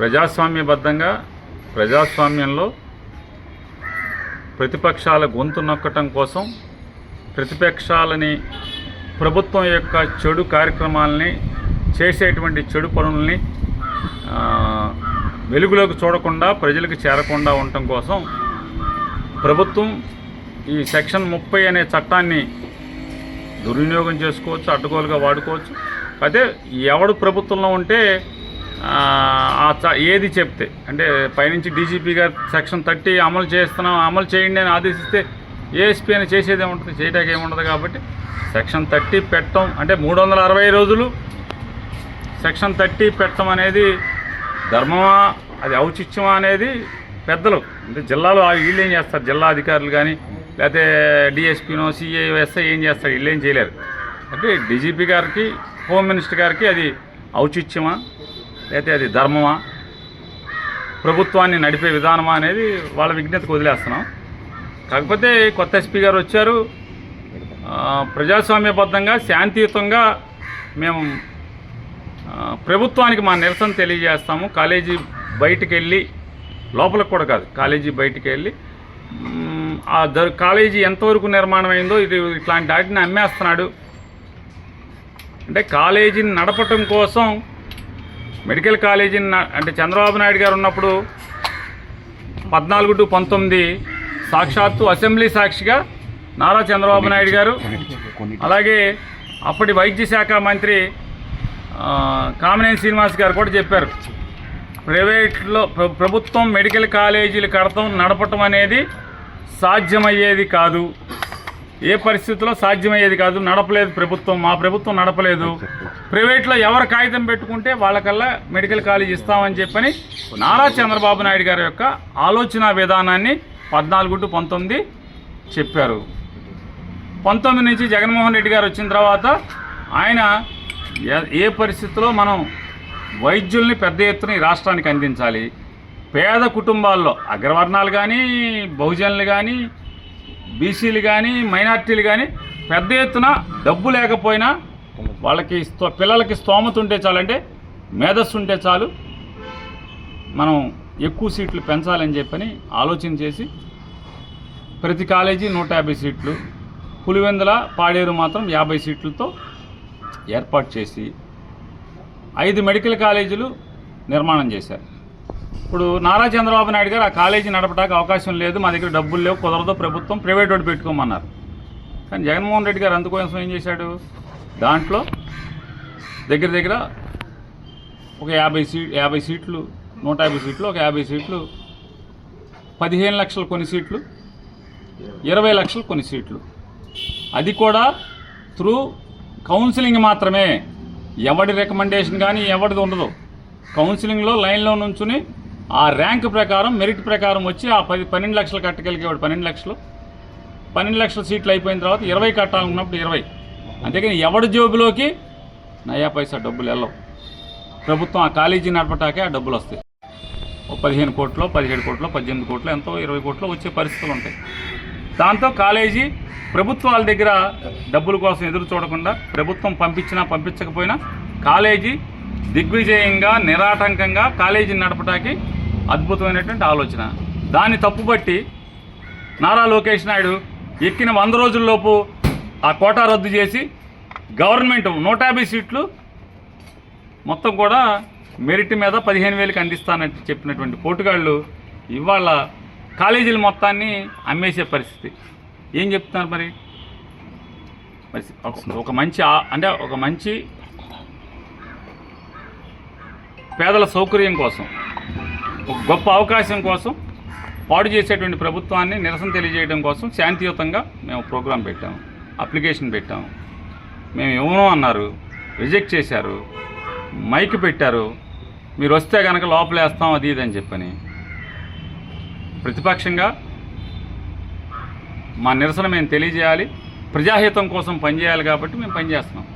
ప్రజాస్వామ్యబద్ధంగా ప్రజాస్వామ్యంలో ప్రతిపక్షాల గొంతు నొక్కటం కోసం ప్రతిపక్షాలని ప్రభుత్వం యొక్క చెడు కార్యక్రమాలని చేసేటువంటి చెడు పనుల్ని వెలుగులోకి చూడకుండా ప్రజలకు చేరకుండా ఉండటం కోసం ప్రభుత్వం ఈ సెక్షన్ ముప్పై అనే చట్టాన్ని దుర్వినియోగం చేసుకోవచ్చు అడ్డగోలుగా వాడుకోవచ్చు. అయితే ఎవడు ప్రభుత్వంలో ఉంటే ఏది చెప్తే అంటే పైనుంచి డీజీపీ గారు సెక్షన్ థర్టీ అమలు చేస్తున్నాం అమలు చేయండి అని ఆదేశిస్తే ఏఎస్పీ అని చేసేది ఏముంటుంది చేయటానికి ఏముండదు కాబట్టి సెక్షన్ థర్టీ పెట్టడం అంటే మూడు వందల అరవై రోజులు సెక్షన్ థర్టీ పెట్టడం అనేది ధర్మమా అది ఔచిత్యమా అనేది పెద్దలు అంటే జిల్లాలో వీళ్ళు ఏం చేస్తారు జిల్లా అధికారులు కానీ లేకపోతే డిఎస్పీనో సిఐ ఎస్ఐ ఏం చేస్తారు వీళ్ళు ఏం చేయలేరు. అంటే డీజీపీ గారికి హోమ్ మినిస్టర్ గారికి అది ఔచిత్యమా లేకపోతే అది ధర్మమా? ప్రభుత్వాన్ని నడిపే విధానమా అనేది వాళ్ళ విజ్ఞతకు వదిలేస్తున్నాం. కాకపోతే కొత్త ఎస్పీ గారు వచ్చారు. ప్రజాస్వామ్యబద్ధంగా శాంతియుతంగా మేము ప్రభుత్వానికి మా నిరసన తెలియజేస్తాము. కాలేజీ బయటికి వెళ్ళి లోపలికి కూడా కాదు కాలేజీ బయటికి వెళ్ళి ఆ దర్ కాలేజీ ఎంతవరకు నిర్మాణం అయిందో ఇది ఇట్లాంటి వాటిని అమ్మేస్తున్నాడు. అంటే కాలేజీని నడపటం కోసం మెడికల్ కాలేజీని అంటే చంద్రబాబు నాయుడు గారు ఉన్నప్పుడు పద్నాలుగు టు పంతొమ్మిది సాక్షాత్తు అసెంబ్లీ సాక్షిగా నారా చంద్రబాబు నాయుడు గారు అలాగే అప్పటి వైద్య శాఖ మంత్రి కామినేని శ్రీనివాస్ గారు కూడా చెప్పారు. ప్రైవేట్లో ప్రభుత్వం మెడికల్ కాలేజీలు కడతం నడపటం అనేది సాధ్యమయ్యేది కాదు. ఏ పరిస్థితుల్లో సాధ్యమయ్యేది కాదు నడపలేదు ప్రభుత్వం మా ప్రభుత్వం నడపలేదు. ప్రైవేట్లో ఎవరు కాగితం పెట్టుకుంటే వాళ్ళకల్లా మెడికల్ కాలేజ్ ఇస్తామని చెప్పని నారా చంద్రబాబు నాయుడు గారి యొక్క ఆలోచన విధానాన్ని పద్నాలుగు టు పంతొమ్మిది చెప్పారు. పంతొమ్మిది నుంచి జగన్మోహన్ రెడ్డి గారు వచ్చిన తర్వాత ఆయన ఏ- ఏ పరిస్థితిలో మనం వైద్యుల్ని పెద్ద ఎత్తున ఈ రాష్ట్రానికి అందించాలి. పేద కుటుంబాల్లో అగ్రవర్ణాలు కానీ బహుజనులు కానీ బీసీలు కానీ మైనార్టీలు కానీ పెద్ద ఎత్తున డబ్బు లేకపోయినా వాళ్ళకి పిల్లలకి స్తోమత ఉంటే చాలంటే మేధస్సు ఉంటే చాలు. మనం ఎక్కువ సీట్లు పెంచాలని చెప్పని ఆలోచన చేసి ప్రతి కాలేజీ నూట యాభై సీట్లు పులివెందుల పాడేరు మాత్రం యాభై సీట్లతో ఏర్పాటు చేసి ఐదు మెడికల్ కాలేజీలు నిర్మాణం చేశారు. ఇప్పుడు నారా చంద్రబాబు నాయుడు గారు ఆ కాలేజీ నడపడానికి అవకాశం లేదు మా దగ్గర డబ్బులు లేవు కుదరదు ప్రభుత్వం ప్రైవేట్ వాడు పెట్టుకోమన్నారు. కానీ జగన్మోహన్ రెడ్డి గారు అందుకోసం ఏం చేశాడు? దాంట్లో దగ్గర దగ్గర ఒక యాభై సీట్ యాభై సీట్లు నూట యాభై సీట్లు ఒక యాభై సీట్లు పదిహేను లక్షలు కొన్ని సీట్లు ఇరవై లక్షలు కొన్ని సీట్లు. అది కూడా త్రూ కౌన్సిలింగ్ మాత్రమే. ఎవడి రికమెండేషన్ కానీ ఎవరిది ఉండదు. కౌన్సిలింగ్లో లైన్లో నుంచుని ఆ ర్యాంక్ ప్రకారం మెరిట్ ప్రకారం వచ్చి ఆ పది పన్నెండు లక్షలు కట్టగలిగేవాడు పన్నెండు లక్షలు. పన్నెండు లక్షల సీట్లు అయిపోయిన తర్వాత ఇరవై కట్టాలనుకున్నప్పుడు ఇరవై. అంతేకాని ఎవడి జోబులోకి? నయా పైసా డబ్బులు వెళ్ళవు. ప్రభుత్వం ఆ కాలేజీ నడపటాకే ఆ డబ్బులు వస్తాయి. ఓ పదిహేను కోట్లు పదిహేడు కోట్లు పద్దెనిమిది కోట్లు ఎంతో ఇరవై కోట్లు వచ్చే పరిస్థితులు ఉంటాయి. దాంతో కాలేజీ ప్రభుత్వాల దగ్గర డబ్బుల కోసం ఎదురు చూడకుండా ప్రభుత్వం పంపించినా పంపించకపోయినా కాలేజీ దిగ్విజయంగా నిరాటంకంగా కాలేజీని నడపటానికి అద్భుతమైనటువంటి ఆలోచన. దాన్ని తప్పుబట్టి నారా లోకేష్ నాయుడు ఎక్కిన వంద రోజుల్లోపు ఆ కోటా రద్దు చేసి గవర్నమెంట్ నూట యాభై సీట్లు మొత్తం కూడా మెరిట్ మీద పదిహేను వేలకు అందిస్తానంటే చెప్పినటువంటి పోటుగాళ్ళు ఇవాళ కాలేజీల మొత్తాన్ని అమ్మేసే పరిస్థితి. ఏం చెప్తున్నారు మరి? మరి ఒక- ఒక మంచి అంటే ఒక మంచి పేదల సౌకర్యం కోసం. ఒక గొప్ప అవకాశం కోసం పాడు చేసేటువంటి ప్రభుత్వాన్ని నిరసన తెలియజేయడం కోసం శాంతియుతంగా మేము ప్రోగ్రాం పెట్టాము అప్లికేషన్ పెట్టాము. మేము ఇవ్వను అన్నారు రిజెక్ట్ చేశారు మైక్ పెట్టారు మీరు వస్తే కనుక లోపలేస్తాం అది ఇది అని చెప్పని. ప్రతిపక్షంగా మా నిరసన మేము తెలియజేయాలి ప్రజాహితం కోసం పనిచేయాలి కాబట్టి మేము పనిచేస్తున్నాం.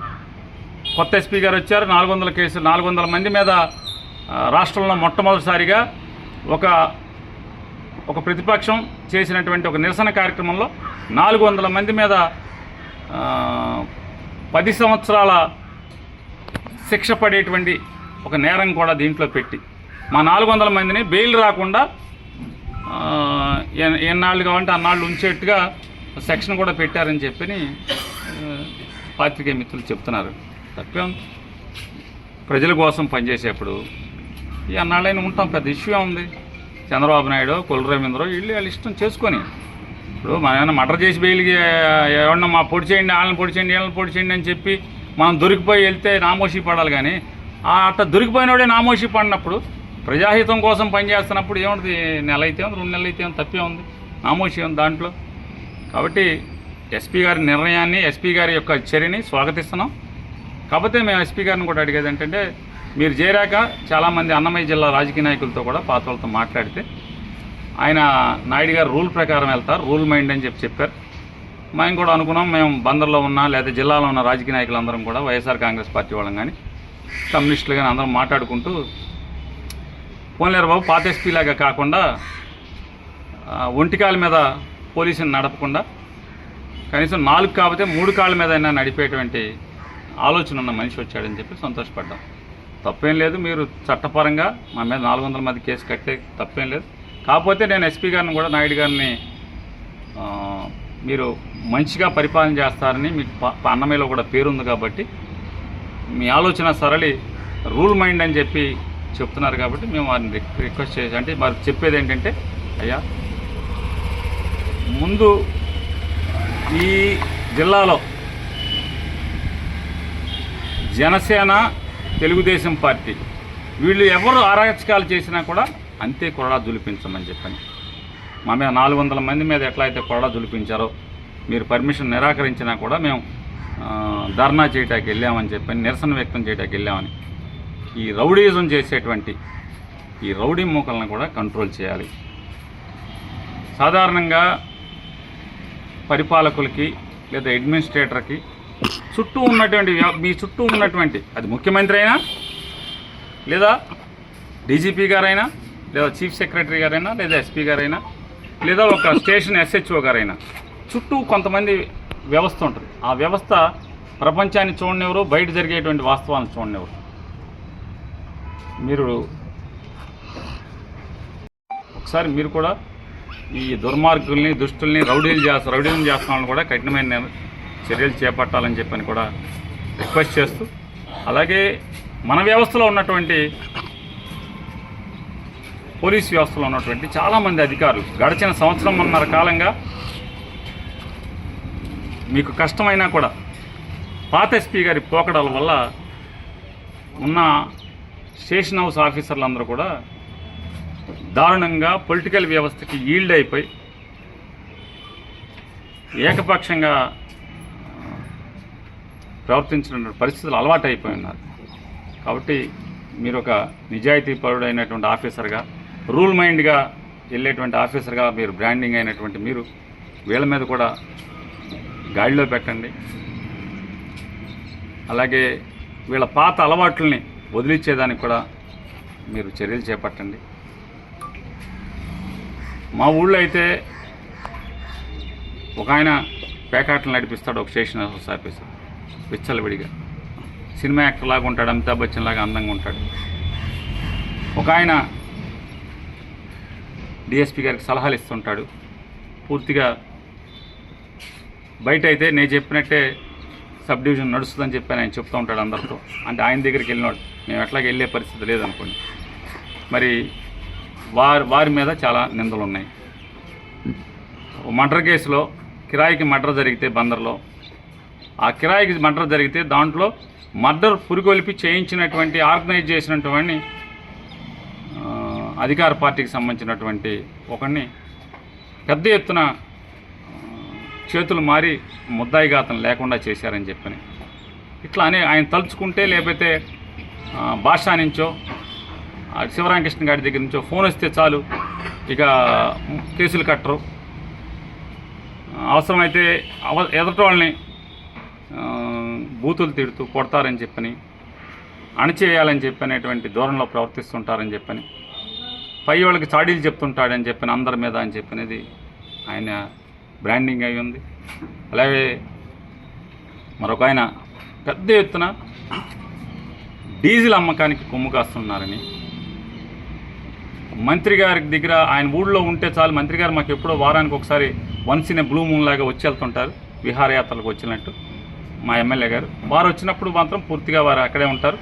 కొత్త ఎస్పీ గారు వచ్చారు నాలుగు వందల కేసులు నాలుగు వందల మంది మీద రాష్ట్రంలో మొట్టమొదటిసారిగా ఒక ఒక ప్రతిపక్షం చేసినటువంటి ఒక నిరసన కార్యక్రమంలో నాలుగు వందల మంది మీద పది సంవత్సరాల శిక్ష పడేటువంటి ఒక నేరం కూడా దీంట్లో పెట్టి మా నాలుగు వందల మందిని బెయిల్ రాకుండా ఎన్నాళ్ళు కావాలంటే అన్నాళ్ళు ఉంచేట్టుగా సెక్షన్ కూడా పెట్టారని చెప్పని పాత్రికేయ మిత్రులు చెప్తున్నారు. తప్పేం ప్రజల కోసం పనిచేసేప్పుడు ఈ అన్నాళ్ళైనా ఉంటాం పెద్ద ఇష్యూ ఉంది? చంద్రబాబు నాయుడు కులరవీంద్రో వీళ్ళు వాళ్ళు ఇష్టం చేసుకొని. ఇప్పుడు మనం ఏమైనా మటర్ చేసి బెయిల్కి ఎవరన్నా మా పొడి చేయండి వాళ్ళని పొడి చేయండి వీళ్ళని పొడి చేయండి అని చెప్పి మనం దొరికిపోయి వెళ్తే నామోషి పడాలి కానీ ఆ అట్ట దొరికిపోయినోడే నామోషి పడినప్పుడు ప్రజాహితం కోసం పనిచేస్తున్నప్పుడు ఏముంటుంది నెల అయితే ఉంది రెండు నెలలు అయితే ఉంది తప్పే ఉంది. నామోషి ఉంది దాంట్లో? కాబట్టి ఎస్పీ గారి నిర్ణయాన్ని ఎస్పీ గారి యొక్క చర్యని స్వాగతిస్తున్నాం. కాకపోతే మేము ఎస్పీ గారిని కూడా అడిగేది ఏంటంటే మీరు చేరాక చాలామంది అన్నమయ్య జిల్లా రాజకీయ నాయకులతో కూడా పాత మాట్లాడితే ఆయన నాయుడు గారు రూల్ ప్రకారం వెళ్తారు రూల్ మైండ్ అని చెప్పి చెప్పారు. మేము కూడా అనుకున్నాం మేము బందర్లో ఉన్న లేదా జిల్లాలో ఉన్న రాజకీయ నాయకులందరం కూడా వైఎస్ఆర్ కాంగ్రెస్ పార్టీ వాళ్ళం కానీ కమ్యూనిస్టులు కానీ అందరం మాట్లాడుకుంటూ పోన్లేరు బాబు పాత ఎస్పీలాగా కాకుండా ఒంటికాల ఒంటి కాళ్ళ మీద పోలీసుని నడపకుండా కనీసం నాలుగు కాకపోతే మూడు కాళ్ళ మీద అయినా నడిపేటువంటి ఆలోచన ఉన్న మనిషి వచ్చాడని చెప్పి సంతోషపడ్డాం. తప్పేం లేదు మీరు చట్టపరంగా మా మీద నాలుగు వందల మంది కేసు కట్టే తప్పేం లేదు. కాకపోతే నేను ఎస్పీ గారిని కూడా నాయుడు గారిని మీరు మంచిగా పరిపాలన చేస్తారని మీకు ప- అన్నమయ్యలో కూడా పేరుంది కాబట్టి మీ ఆలోచన సరళి రూల్ మైండ్ అని చెప్పి చెప్తున్నారు కాబట్టి మేము వారిని రిక్వెస్ట్ చేసి అంటే వారు చెప్పేది ఏంటంటే అయ్యా ముందు ఈ జిల్లాలో జనసేన తెలుగుదేశం పార్టీ. వీళ్ళు ఎవరు అరాచకాలు చేసినా కూడా అంతే కొరడా దులిపించమని చెప్పండి. మా మీద నాలుగు వందల మంది మీద ఎట్లా అయితే కొరడా దులిపించారో మీరు పర్మిషన్ నిరాకరించినా కూడా మేము ధర్నా చేయటానికి వెళ్ళామని చెప్పని నిరసన వ్యక్తం చేయటానికి వెళ్ళామని. ఈ రౌడీజం చేసేటువంటి ఈ రౌడీ మూకలను కూడా కంట్రోల్ చేయాలి. సాధారణంగా పరిపాలకులకి లేదా అడ్మినిస్ట్రేటర్కి చుట్టూ ఉన్నటువంటి మీ చుట్టూ ఉన్నటువంటి అది ముఖ్యమంత్రి అయినా లేదా డీజీపీ గారైనా లేదా చీఫ్ సెక్రటరీ గారైనా లేదా ఎస్పీ గారైనా లేదా ఒక స్టేషన్ ఎస్హెచ్ఓ గారైనా చుట్టూ కొంతమంది వ్యవస్థ ఉంటుంది. ఆ వ్యవస్థ ప్రపంచాన్ని చూడనివ్వరు బయట జరిగేటువంటి వాస్తవాలను చూడనివ్వరు. మీరు ఒకసారి మీరు కూడా ఈ దుర్మార్గుల్ని దుష్టుల్ని రౌడీలు చేస్తారు రౌడీలు చేస్తున్న కూడా కఠినమైన చర్యలు చేపట్టాలని చెప్పని కూడా రిక్వెస్ట్ చేస్తూ అలాగే మన వ్యవస్థలో ఉన్నటువంటి పోలీస్ వ్యవస్థలో ఉన్నటువంటి చాలామంది అధికారులు గడిచిన సంవత్సరంన్నర కాలంగా మీకు కష్టమైనా కూడా పాత ఎస్పీ గారి పోకడాల వల్ల ఉన్న స్టేషన్ హౌస్ ఆఫీసర్లందరూ కూడా దారుణంగా పొలిటికల్ వ్యవస్థకి ఈల్డ్ అయిపోయి ఏకపక్షంగా ప్రవర్తించిన పరిస్థితులు అలవాటు అయిపోయి ఉన్నారు కాబట్టి మీరు ఒక నిజాయితీ పరుడైనటువంటి ఆఫీసర్గా రూల్ మైండ్గా వెళ్ళేటువంటి ఆఫీసర్గా మీరు బ్రాండింగ్ అయినటువంటి మీరు వీళ్ళ మీద కూడా గాడిలో పెట్టండి. అలాగే వీళ్ళ పాత అలవాట్లని వదిలించేదానికి కూడా మీరు చర్యలు చేపట్టండి. మా ఊళ్ళో అయితే ఒక ఆయన పేకాటలు నడిపిస్తాడు ఒక స్టేషన్ హౌస్ ఆఫీసర్. విచ్చలవిడిగా. సినిమా యాక్టర్ లాగా ఉంటాడు అమితాబ్ బచ్చన్ లాగా అందంగా ఉంటాడు. ఒక ఆయన డిఎస్పి గారికి సలహాలు ఇస్తుంటాడు. పూర్తిగా బయట అయితే నేను చెప్పినట్టే సబ్ డివిజన్ నడుస్తుందని చెప్పి ఆయన చెప్తూ ఉంటాడు అందరితో. అంటే ఆయన దగ్గరికి వెళ్ళినాడు. మేము ఎట్లాగ వెళ్ళే పరిస్థితి లేదనుకోండి. మరి వారి వారి మీద చాలా నిందలు ఉన్నాయి మర్డర్ కేసులో కిరాయికి మర్డర్ జరిగితే బందర్లో ఆ కిరాయికి మర్డర్ జరిగితే దాంట్లో మర్డర్ పురికొల్పి చేయించినటువంటి ఆర్గనైజ్ చేసినటువంటి అధికార పార్టీకి సంబంధించినటువంటి ఒకరిని పెద్ద ఎత్తున చేతులు మారి ముద్దాయిఘాతం లేకుండా చేశారని చెప్పని. ఇట్లా అని ఆయన తలుచుకుంటే లేకపోతే భాషా నుంచో ఆ శివరామకృష్ణ గారి దగ్గర నుంచో ఫోన్ వస్తే చాలు ఇక కేసులు కట్టరు. అవసరమైతే అవ ఎదటి వాళ్ళని బూతులు తిడుతూ కొడతారని చెప్పని అణచేయాలని చెప్పనేటువంటి ధోరణిలో ప్రవర్తిస్తుంటారని చెప్పని పై వాళ్ళకి చాడీలు చెప్తుంటాడని చెప్పని అందరి మీద అని చెప్పనేది ఆయన బ్రాండింగ్ అయి ఉంది. అలాగే మరొక ఆయన పెద్ద ఎత్తున డీజిల్ అమ్మకానికి కొమ్ము కాస్తున్నారని. మంత్రి గారి దగ్గర ఆయన ఊళ్ళో ఉంటే చాలు మంత్రి గారు మాకు ఎప్పుడో వారానికి ఒకసారి వన్స్ ఇన్ బ్లూ మూన్ లాగా వచ్చి వెళ్తుంటారు విహారయాత్రలకు వచ్చినట్టు. మా ఎమ్మెల్యే గారు. వారు వచ్చినప్పుడు మాత్రం పూర్తిగా వారు అక్కడే ఉంటారు.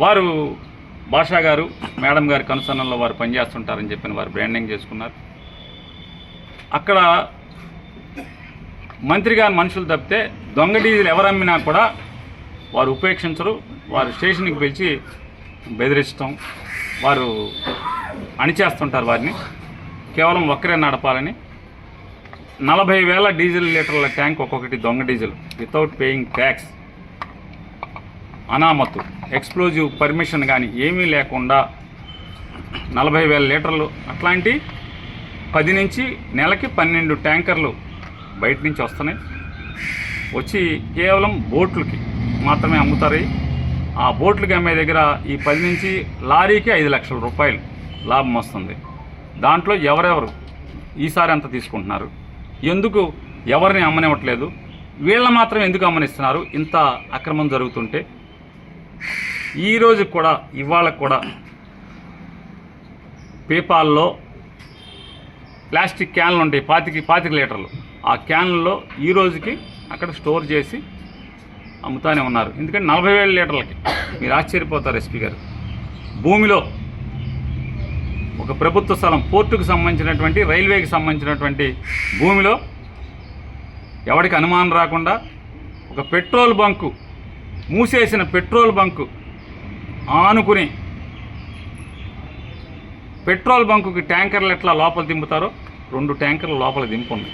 వారు భాషా గారు మేడం గారి కనుసన్నల్లో వారు పనిచేస్తుంటారని చెప్పిన వారు బ్రాండింగ్ చేసుకున్నారు. అక్కడ మంత్రి గారి మనుషులు తప్పితే దొంగ డీజిల్ ఎవరమ్మినా కూడా వారు ఉపేక్షించరు. వారు స్టేషన్కి పిలిచి బెదిరించడం వారు అణిచేస్తుంటారు వారిని. కేవలం ఒక్కరే నడపాలని నలభై వేల డీజిల్ లీటర్ల ట్యాంక్ ఒక్కొక్కటి దొంగ డీజిల్ వితౌట్ పేయింగ్ ట్యాక్స్ అనామతు ఎక్స్ప్లోజివ్ పర్మిషన్ కానీ ఏమీ లేకుండా నలభై వేల లీటర్లు అట్లాంటి పది నుంచి నెలకి పన్నెండు ట్యాంకర్లు బయట నుంచి వస్తున్నాయి. వచ్చి కేవలం బోట్లకి మాత్రమే అమ్ముతారు. ఆ బోట్లకి అమ్మే దగ్గర ఈ పది నుంచి లారీకి ఐదు లక్షల రూపాయలు లాభం వస్తుంది. దాంట్లో ఎవరెవరు ఈసారి ఎంత తీసుకుంటున్నారు? ఎందుకు ఎవరిని అమ్మనివ్వట్లేదు? వీళ్ళ మాత్రం ఎందుకు అమ్మనిస్తున్నారు? ఇంత అక్రమం జరుగుతుంటే? ఈ కూడా ఇవాళ కూడా పేపాల్లో ప్లాస్టిక్ క్యాన్లు ఉంటాయి పాతికి పాతిక లీటర్లు. ఆ క్యాన్లలో ఈ రోజుకి అక్కడ స్టోర్ చేసి అమ్ముతానే ఉన్నారు. ఎందుకంటే నలభై వేల లీటర్లకి. మీరు ఆశ్చర్యపోతారు ఎస్పీ గారు. భూమిలో ఒక ప్రభుత్వ స్థలం పోర్టుకు సంబంధించినటువంటి రైల్వేకి సంబంధించినటువంటి భూమిలో ఎవరికి అనుమానం రాకుండా ఒక పెట్రోల్ బంకు మూసేసిన పెట్రోల్ బంకు ఆనుకుని పెట్రోల్ బంకుకి ట్యాంకర్లు ఎట్లా లోపల దింపుతారో రెండు ట్యాంకర్లు లోపల దింపండి.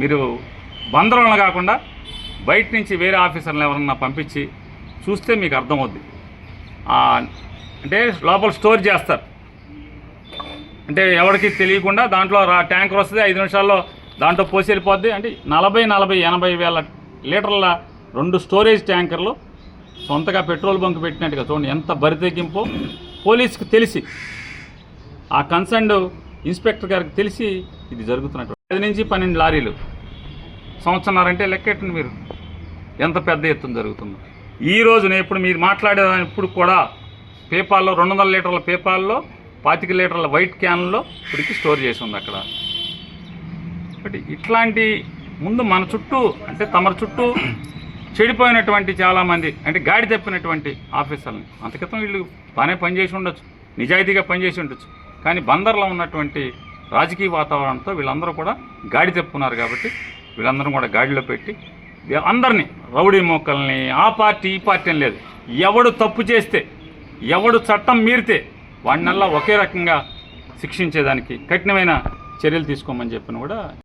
మీరు బందరులను కాకుండా బయట నుంచి వేరే ఆఫీసర్లు ఎవరన్నా పంపించి చూస్తే మీకు అర్థమవుద్ది. అంటే లోపల స్టోర్ చేస్తారు. అంటే ఎవరికి తెలియకుండా దాంట్లో రా ట్యాంకర్ వస్తుంది ఐదు నిమిషాల్లో దాంట్లో పోసి వెళ్ళిపోద్ది. అంటే నలభై నలభై ఎనభై వేల లీటర్ల రెండు స్టోరేజ్ ట్యాంకర్లు సొంతగా పెట్రోల్ బంక్ పెట్టినట్టుగా చూడండి ఎంత బరి తెగింపో పోలీసుకి తెలిసి ఆ కన్సర్న్డ్ ఇన్స్పెక్టర్ గారికి తెలిసి ఇది జరుగుతున్నట్టు. పది నుంచి పన్నెండు లారీలు సంవత్సరాలంటే లెక్కెట్టండి మీరు? ఎంత పెద్ద ఎత్తున జరుగుతుందో. ఈ రోజున ఇప్పుడు మీరు మాట్లాడేదానికి కూడా పేపాల్లో రెండు వందల లీటర్ల పేపాల్లో పాతిక లీటర్ల వైట్ క్యాన్లో ఇప్పటికి స్టోర్ చేసి ఉంది అక్కడ. బట్ ఇట్లాంటి ముందు మన చుట్టూ అంటే తమ చుట్టూ చెడిపోయినటువంటి చాలామంది అంటే గాడి తప్పినటువంటి ఆఫీసర్ని అంతకితం వీళ్ళు బాగానే పనిచేసి ఉండొచ్చు నిజాయితీగా పనిచేసి ఉండొచ్చు. కానీ బందర్లో ఉన్నటువంటి రాజకీయ వాతావరణంతో వీళ్ళందరూ కూడా గాడి తప్పున్నారు కాబట్టి వీళ్ళందరూ కూడా గాడిలో పెట్టి అందరినీ రౌడీ మొక్కల్ని ఆ పార్టీ ఈ పార్టీ అని లేదు ఎవడు తప్పు చేస్తే ఎవడు చట్టం మీరితే వాడినల్లా ఒకే రకంగా శిక్షించేదానికి కఠినమైన చర్యలు తీసుకోమని చెప్పిన కూడా